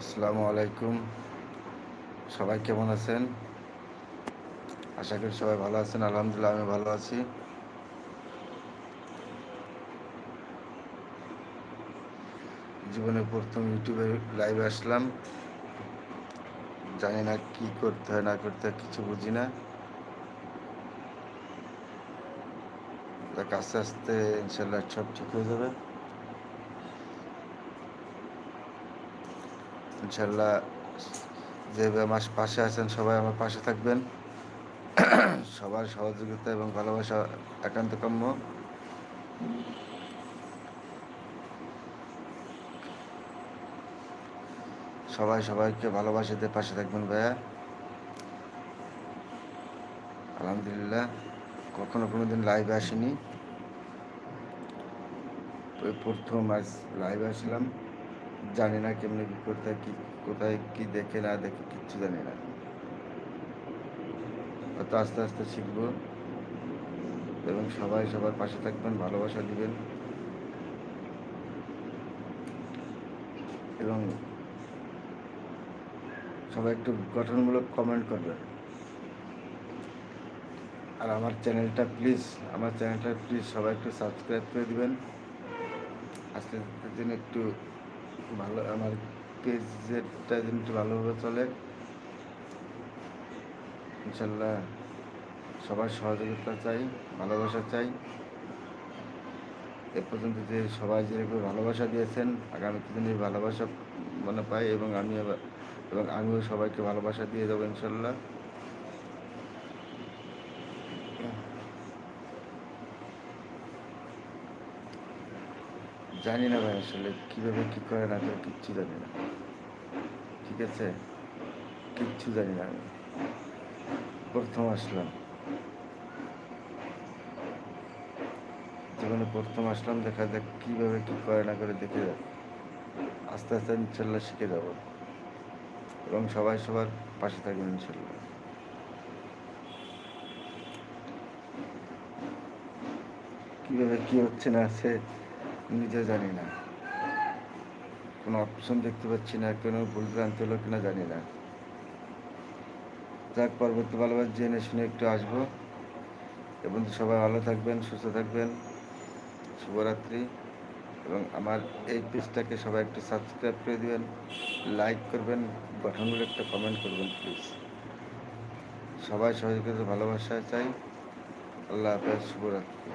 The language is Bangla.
আসসালামু আলাইকুম। সবাই কেমন আছেন? আশা করি সবাই ভালো আছেন, আলহামদুলিল্লাহ আমি ভালো আছি। জীবনে প্রথম ইউটিউবে লাইভে আসলাম। জানি না কি করতে হয়, না করতে হয়, কিছু বুঝি না। আস্তে আস্তে ইনশাল্লাহ সব ঠিক হয়ে যাবে। ইনশাল্লাহ যেভাবে আমার পাশে আছেন, সবাই আমার পাশে থাকবেন। সবার সহযোগিতা এবং ভালোবাসা একান্ত কাম্য সবাই সবাইকে ভালোবাসাতে পাশে থাকবেন ভাইয়া। আলহামদুলিল্লাহ, কখনো কোনো দিন লাইভে আসিনি। প্রথম আজ লাইভে আসলাম। জানি না কেমনি কী করতে কি কোথায় কি দেখে না দেখে, কিচ্ছু জানি না। হয়তো আস্তে আস্তে শিখব। এবং সবাই সবার পাশে থাকবেন, ভালোবাসা দিবেন। এবং সবাই একটু গঠনমূলক কমেন্ট করবেন। আর আমার চ্যানেলটা প্লিজ আমার চ্যানেলটা প্লিজ সবাই একটু সাবস্ক্রাইব করে দিবেন। আস্তে দিন একটু ভালো, আমার পেজেরটা যেন একটু ভালোভাবে চলে। ইনশাল্লাহ সবার সহযোগিতা চাই, ভালোবাসা চাই। এ পর্যন্ত যে সবাই যেরকম ভালোবাসা দিয়েছেন আগামী দিনে এই ভালোবাসা মানে পাই এবং আমি এবং আমিও সবাইকে ভালোবাসা দিয়ে দেবো ইনশাল্লাহ। জানি না ভাই আসলে কীভাবে কী করে না করে কিচ্ছু জানি না। ঠিক আছে? কিচ্ছু জানি না আমি। প্রথম আসলাম। জীবনে প্রথম আসলাম দেখা যাক কীভাবে কী করে না করে দেখে যাক। আস্তে আস্তে ইনশাল্লাহ শিখে যাব। এবং সবাই সবার পাশে থাকবেন ইনশাল্লাহ। কীভাবে কী হচ্ছে না সে নিজে জানি না। কোনো অপশন দেখতে পাচ্ছি না, কোনো ভুল ভ্রান্তি হলো কিনা জানি না। যাক, পরবর্তী ভালোবাসা জেনে শুনে একটু আসব। এবং সবাই ভালো থাকবেন, সুস্থ থাকবেন। শুভরাত্রি। এবং আমার এই পেজটাকে সবাই একটু সাবস্ক্রাইব করে দিবেন লাইক করবেন গঠনমূলক একটা কমেন্ট করবেন প্লিজ সবাই সহযোগিতা ভালোবাসা চাই। আল্লাহ হাফেজ, শুভরাত্রি।